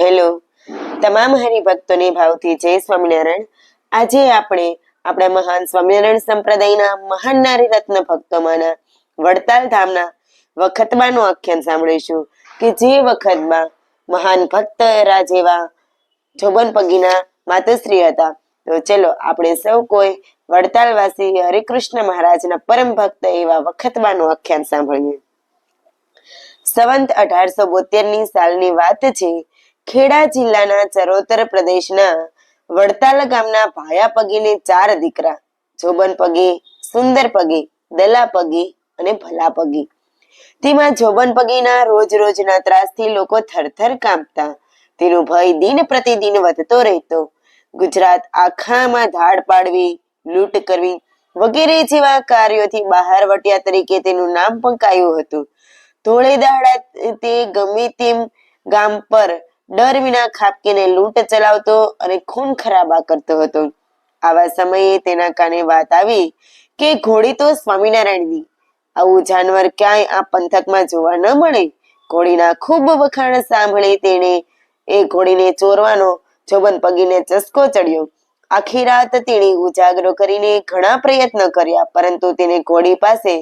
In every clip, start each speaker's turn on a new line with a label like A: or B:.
A: Hello. તમામ હરિભક્તોને ભાવથી જય સ્વામિનારાયણ. આજે આપણે આપણા મહાન સ્વામિનારાયણ સંપ્રદાયના મહાન નારી રત્ન ભક્તોમાંના વડતાલ ધામના વખતબાનું આખ્યાન સાંભળીશું કે જે વખતમાં મહાન ભક્ત રાજેવા જોબન પગીના માતુશ્રી હતા. તો ચલો, આપણે સૌ કોઈ વડતાલવાસી હરિકૃષ્ણ મહારાજના પરમ ભક્ત એવા વખતબાનું આખ્યાન સાંભળીએ. સંવંત અઢારસો બોતેરની સાલની વાત છે ખેડા જિલ્લાના ચરોતર પ્રદેશના વડતાલ ગામના ભાયા પગીને ચાર દીકરા, જોબન પગી, સુંદર પગી, દલા પગી અને ભલા પગી. તેમાં જોબન પગીના રોજ રોજના ત્રાસથી લોકો થરથર કાંપતા, તેનો ભય દિન પ્રતિદિન વધતો રહેતો. ગુજરાત આખામાં ધાડ પાડવી, લૂંટ કરવી વગેરે જેવા કાર્યોથી બહાર વટ્યા તરીકે તેનું નામ પંકાયું હતું. ધોળે દાડા તે ગમે તેમ ગામ પર ડર વિના ખાપકીને લૂંટ ચલાવતો અને ખૂન ખરાબા કરતો હતો. આવા સમયે તેના કાને વાત આવી કે ઘોડી તો સ્વામિનારાયણની. આવું જાનવર ક્યાંય આ પંથકમાં જોવા ન મળે. ઘોડીના ખૂબ વખાણ સાંભળી તેણે એ ઘોડીને ચોરવાનો જોબન પગીને ચસકો ચડ્યો. આખી રાત તેણે ઉજાગરો કરીને ઘણા પ્રયત્ન કર્યા, પરંતુ તેને ઘોડી પાસે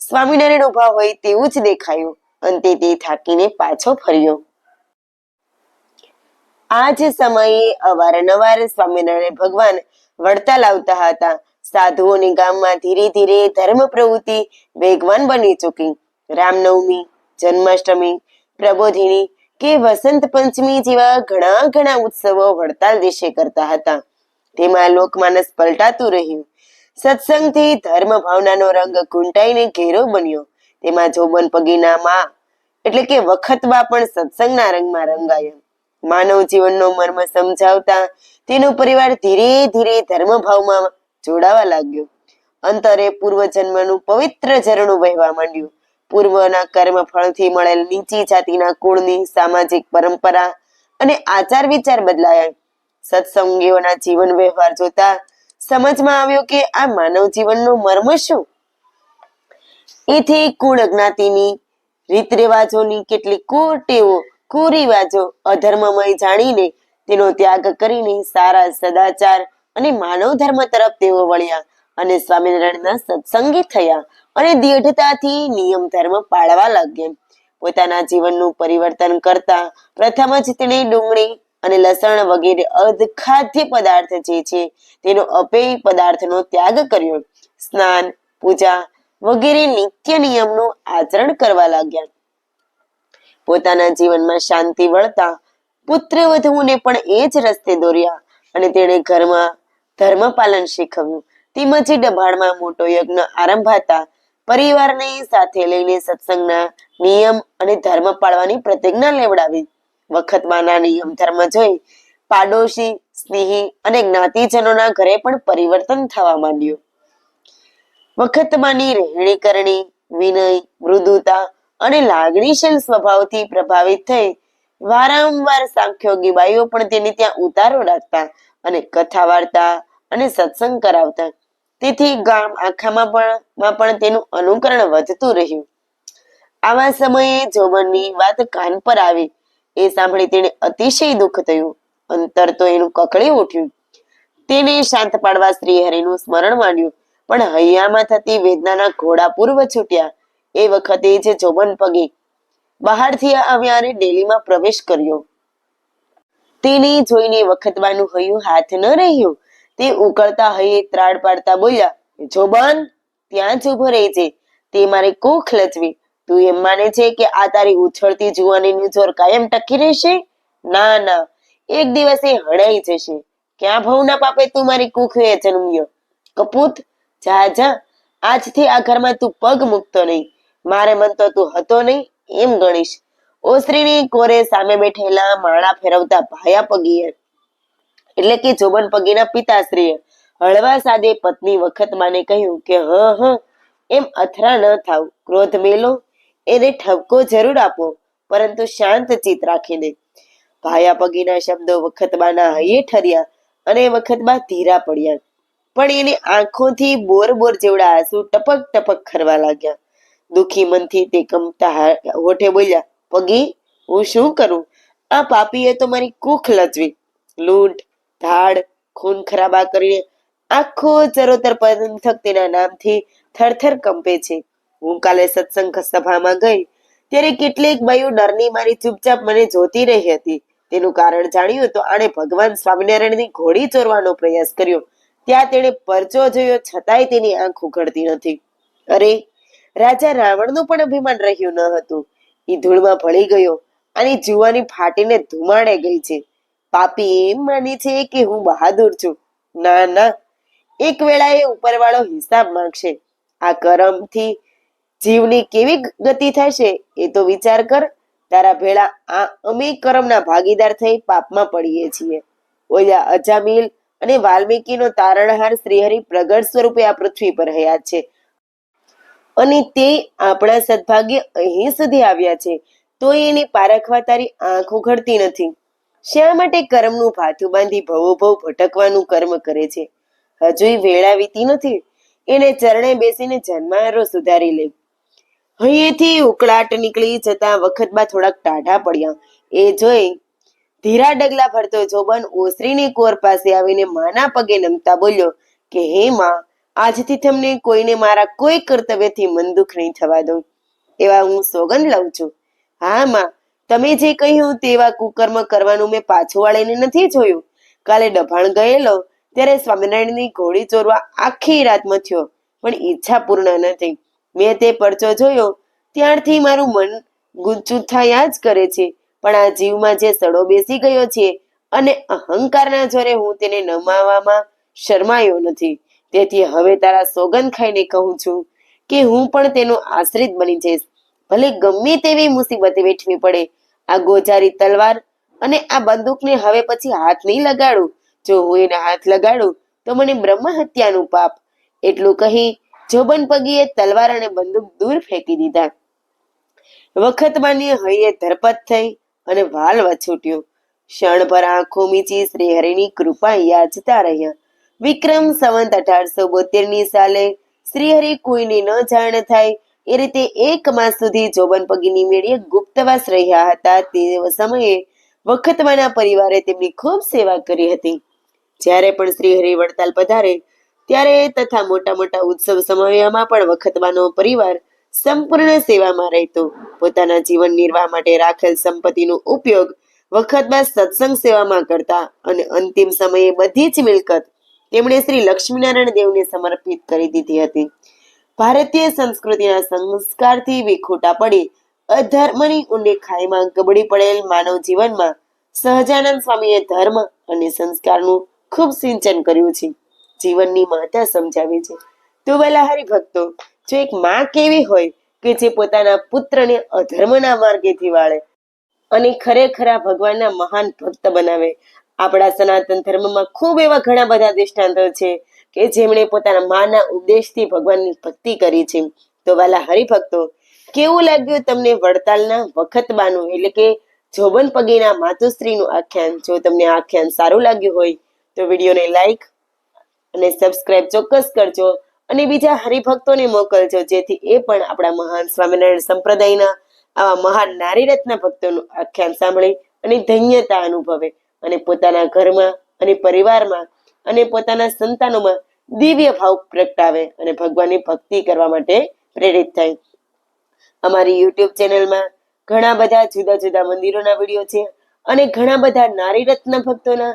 A: સ્વામિનારાયણ ઊભા હોય તેવું જ દેખાયું. અંતે તે થાકીને પાછો ફર્યો. આ જ સમયે અવારનવાર સ્વામિનારાયણ ભગવાન વડતાલ આવતા હતા. સાધુઓની ગામમાં ધીરે ધીરે ધર્મ પ્રવૃત્તિ વેગવાન બની ચૂકી. રામનવમી, જન્માષ્ટમી, પ્રબોધિની કે વસંત પંચમી જેવા ઘણા ઘણા ઉત્સવો વડતાલ દેશે કરતા હતા. તેમાં લોકમાનસ પલટાતું રહ્યું. સત્સંગથી ધર્મ ભાવનાનો રંગ ઘૂંટાઈને ઘેરો બન્યો. તેમાં જોબન પગીના માં, એટલે કે વખતમાં પણ સત્સંગના રંગમાં રંગાયા. માનવ જીવનનો મર્મ સમજાવતા તેનો પરિવાર ધીરે ધીરે ધર્મભાવમાં જોડાવા લાગ્યો. અંતરે પૂર્વજન્મનું પવિત્ર ઝરણું વહેવા માંડ્યું. પૂર્વના કર્મ ફળથી મળેલ નીચી જાતિના કુળની સામાજિક પરંપરા અને આચાર વિચાર બદલાયા. સત્સંગીઓના જીવન વ્યવહાર જોતા સમજમાં આવ્યો કે આ માનવ જીવનનો મર્મ શું? એથી કુળ જ્ઞાતિની રીત રિવાજોની કેટલીક કુટેવો કુરિવાજો અધર્મમય જાણીને તેનો ત્યાગ કરીને સારા સદાચાર અને માનવ ધર્મ તરફ તેઓ વળ્યા અને સ્વામિનારાયણના સત્સંગી થયા અને દીઢતાથી નિયમ ધર્મ પાળવા લાગ્યા. પોતાના જીવનનું પરિવર્તન કરતા પ્રથમ જ તેણે ડુંગળી અને લસણ વગેરે અર્ધખાદ્ય પદાર્થ જે છે તેનો અપેય પદાર્થનો ત્યાગ કર્યો. સ્નાન, પૂજા વગેરે નિત્ય નિયમનું આચરણ કરવા લાગ્યા. પોતાના જીવનમાં શાંતિ વળતા પુત્ર વધુને પણ એ જ રસ્તે દોર્યા અને તેણે ઘરમાં ધર્મ પાલન શીખવ્યું. તેમજ ડભાણમાં મોટો યજ્ઞ આરંભાતા પરિવારને સાથે લઈને સત્સંગના નિયમ અને ધર્મ પાળવાની પ્રતિજ્ઞા લેવડાવી. વખતમાંના નિયમ ધર્મ જોઈ પાડોશી, સ્નેહી અને જ્ઞાતિજનોના ઘરે પણ પરિવર્તન થવા માંડ્યું. વખતમાંની રહેણી કરણી, વિનય, મૃદુતા અને લાગણીશીલ સ્વભાવથી પ્રભાવિત થઈ વારંવાર સાંખ્યોગી બાઈઓ પણ તેને ત્યાં ઉતારો રાખતા અને કથા વાર્તા અને સત્સંગ કરાવતા. તેથી ગામ આખામાં પણ, માં પણ તેનું અનુકરણ વધતું રહ્યું. આવા સમયે જોબનની વાત કાન પર આવી. એ સાંભળી તેને અતિશય દુઃખ થયું. અંતર તો એનું કકળી ઉઠ્યું. તેને શાંત પાડવા શ્રી હરિનું સ્મરણ માંડ્યું. પણ હૈયામાં થતી વેદનાના ઘોડા પૂર્વ છૂટ્યા. એ વખતે જે જોબન પગે બહારથી આવ્યા અને ડેલીમાં પ્રવેશ કર્યો. તેને જોઈને વખતવાનું હૈયું હાથ ન રહ્યું. તે ઉકળતા હૈયે ત્રાડ પાડતા બોલ્યા, જોબન, ત્યાં જ ઊભો રહે છે. તે મારે કોખ લચવી. તું એમ માને છે કે આ તારી ઉછળતી જુવાનીનું જોર કાયમ ટકી રહેશે? ના ના. એક દિવસ એ હણાઈ જશે. ક્યાં ભવના પાપે તું મારી કુખે જન્મ્યો? કપૂત, જા જા. આજથી આ ઘરમાં તું પગ મૂકતો નહીં. મારે મન તો તું હતો નહીં, એમ ગણીશ. ઓસરીની કોરે સામે બેઠેલા માળા ફેરવતા ભાયા પગીએ. એટલે કે જોબન પગીના પિતાશ્રીએ હળવા સાદે પત્ની વખત માને કહ્યું કે, હ હ, એમ અથરા ન થાવ. ક્રોધ મેલો, એને ઠપકો જરૂર આપો, પરંતુ શાંત ચિત રાખીને ભાયા પગીના શબ્દો વખતબાના હૈયે ઠર્યા અને વખતબા ધીરા પડ્યા. પણ એની આંખોથી બોર બોર જેવડા આંસુ ટપક ટપક ખરવા લાગ્યા. દુખી મનથી તે કમતા હોઠે બોલ્યા, પગી, હું શું કરું? આ પાપીએ તો મારી કૂખ લચવી. લૂંટ, ધાડ, ખૂન ખરાબા કરીને આખો ચરોતર પંથક તેના નામથી થરથર કંપે છે. હું કાલે સત્સંગ સભામાં ગઈ, ત્યારે કેટલીક બાઈઓ ડરની મારી ચૂપચાપ મને જોતી રહી હતી. તેનું કારણ જાણ્યું તો આણે ભગવાન સ્વામિનારાયણની ઘોડી ચોરવાનો પ્રયાસ કર્યો. ત્યાં તેણે પરચો જોયો, છતાંય તેની આંખ ઉઘડતી નથી. અરે રાજા રાવણનું પણ અભિમાન રહ્યું ન હતું. એ ધૂળમાં ભળી ગયો અને જુવાની ફાટીને ધુમાડે ગઈ છે. પાપી એમ માની છે કે હું બહાદુર છું. ના ના. એક વેળાએ ઉપરવાળો હિસાબ માંગશે. આ કરમથી જીવની કેવી ગતિ થશે એ તો વિચાર કર. તારા ભેળા આ અમે કરમના ભાગીદાર થઈ પાપમાં પડીએ છીએ. ઓલા અજામિલ અને વાલ્મીકીનો તારણહાર શ્રીહરિ પ્રગટ સ્વરૂપે આ પૃથ્વી પર રહ્યા છે. અને તે આપણા સદભાગ્ય અહીં સુધી આવ્યા છે. તો એને પારખવા તારી આંખ ઉઘડતી નથી. શા માટે કર્મનું ભાથું બાંધી ભવો ભવ ભટકવાનું કર્મ કરે છે? હજુ વેળા વીતી નથી. એને ચરણે બેસીને જન્મારો સુધારી લે. અહીંએથી ઉકળાટ નીકળી જતા વખતમાં થોડાક ટાઢા પડ્યા. એ જોઈ ધીરા ડગલા ભરતો જોબન ઓસરીની કોર પાસે આવીને માના પગે નમતા બોલ્યો, કે હે માં આજથી તમને કોઈને મારા કોઈ કર્તવ્યથી મન દુઃખ નહીં થવા દઉં. એવા હું સોગંદ લઉં છું. હા, માં. તમે જે કહ્યું તેવા કુકર્મ કરવાનું મેં પાછું વાળીને નથી જોયું. કાલે ડભાણ ગયેલો, ત્યારે સ્વામિનારાયણની ઘોડી ચોરવા આખી રાત મથ્યો, પણ ઈચ્છા પૂર્ણ નથી. મેં તે પરચો જોયો, ત્યારથી મારું મન ગુંચુથાયા જ કરે છે. પણ આ જીવમાં જે સડો બેસી ગયો છે, અને અહંકારના જોરે હું તેને નમાવામાં શરમાયો નથી. તેથી હવે તારા સોગંદ ખાઈને કહું છું કે હું પણ તેનો આશ્રિત બની જઈશ. ભલે ગમે તેવી મુસીબત વેઠવી પડે, આ ગોજારી તલવાર અને આ બંદૂકને હવે પછી હાથ નહીં લગાડું. જો હું એને હાથ લગાડું, તો મને બ્રહ્મ હત્યાનું પાપ. એટલું કહી જોબન પગીએ તલવાર અને બંદૂક દૂર ફેંકી દીધા. વખત માની હૈયે ધરપત થઈ અને વાલ વછૂટ્યો. ક્ષણભર આંખો મીચી શ્રી હરિની કૃપા યાચતા રહ્યા. વિક્રમ સંવંત અઢારસો બોતેરની સાલે શ્રીહરિ કોઈની ન જાણ થાય એ રીતે એક માસ સુધી જોબન પગીની મેળીએ ગુપ્તવાસ રહ્યા હતા. તે સમયે વખતમાના પરિવારે તેમની ખૂબ સેવા કરી હતી. જ્યારે પણ શ્રીહરિ વડતાલ પધારે, ત્યારે તથા મોટા મોટા ઉત્સવ સમયમાં પણ વખતવાનો પરિવાર સંપૂર્ણ સેવામાં રહેતો. પોતાના જીવન નિર્વાહ માટે રાખેલ સંપત્તિનો ઉપયોગ વખતમાં સત્સંગ સેવામાં કરતા અને અંતિમ સમયે બધી જ મિલકત તેમણે શ્રી લક્ષ્મીનારાયણ દેવને સમર્પિત કરી દીધી હતી. ભારતીય સંસ્કૃતિના સંસ્કારથી વિખૂટા પડી, અધર્મની ઊંડે ખાઈમાં ગબડી પડેલ માનવ જીવનમાં સહજાનંદ સ્વામીએ ધર્મ અને સંસ્કારનું ખૂબ સિંચન કર્યું છે. જીવનની મહત્તા સમજાવી છે. તો વેલા હરિભક્તો જો એક માં કેવી હોય કે જે પોતાના પુત્રને અધર્મના માર્ગેથી વાળે અને ખરેખરા ભગવાનના મહાન ભક્ત બનાવે આપણા સનાતન ધર્મમાં ખૂબ એવા ઘણા બધા દૃષ્ટાંતો છે કે જેમણે પોતાના માના ઉપદેશથી ભગવાનની ભક્તિ કરી છે. તો વાલા હરિભક્તો, કેવું લાગ્યું તમને વડતાલના વખતબાનું? એટલે કે જોબન પગીના માતુશ્રીનું આખ્યાન? જો તમને આખ્યાન સારું લાગ્યું હોય, તો વિડીયોને લાઈક અને સબસ્ક્રાઇબ ચોક્કસ કરજો. અને બીજા હરિભક્તોને મોકલજો, જેથી એ પણ આપણા મહાન સ્વામિનારાયણ સંપ્રદાયના, આવા મહાન નારી રત્ન ભક્તોનું આખ્યાન સાંભળે અને ધન્યતા અનુભવે. અને પોતાના ઘરમાં અને પરિવારમાં અને પોતાના સંતાનોમાં દિવ્ય ભાવ પ્રગટાવે અને ભગવાનની ભક્તિ કરવા માટે પ્રેરિત થાય. અમારી યુટ્યુબ ચેનલમાં ઘણા બધા જુદા જુદા મંદિરોના વીડિયો છે અને ઘણા બધા નારી રત્ન ભક્તોના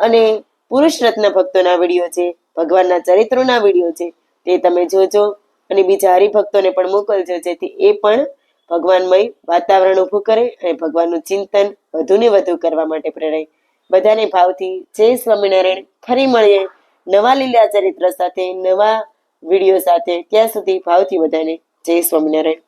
A: અને પુરુષ રત્ન ભક્તોના વીડિયો છે, ભગવાનના ચરિત્રોના વીડિયો છે, તે તમે જોજો અને બીજા હરિભક્તોને પણ મોકલજો, જેથી એ પણ ભગવાનમય વાતાવરણ ઊભું કરે અને ભગવાનનું ચિંતન વધુ ને વધુ કરવા માટે પ્રેરાય. બધાને ભાવથી જય સ્વામિનારાયણ ફરી મળીએ નવા લીલા ચરિત્ર સાથે નવા વીડિયો સાથે ત્યાં સુધી ભાવથી બધાને જય સ્વામિનારાયણ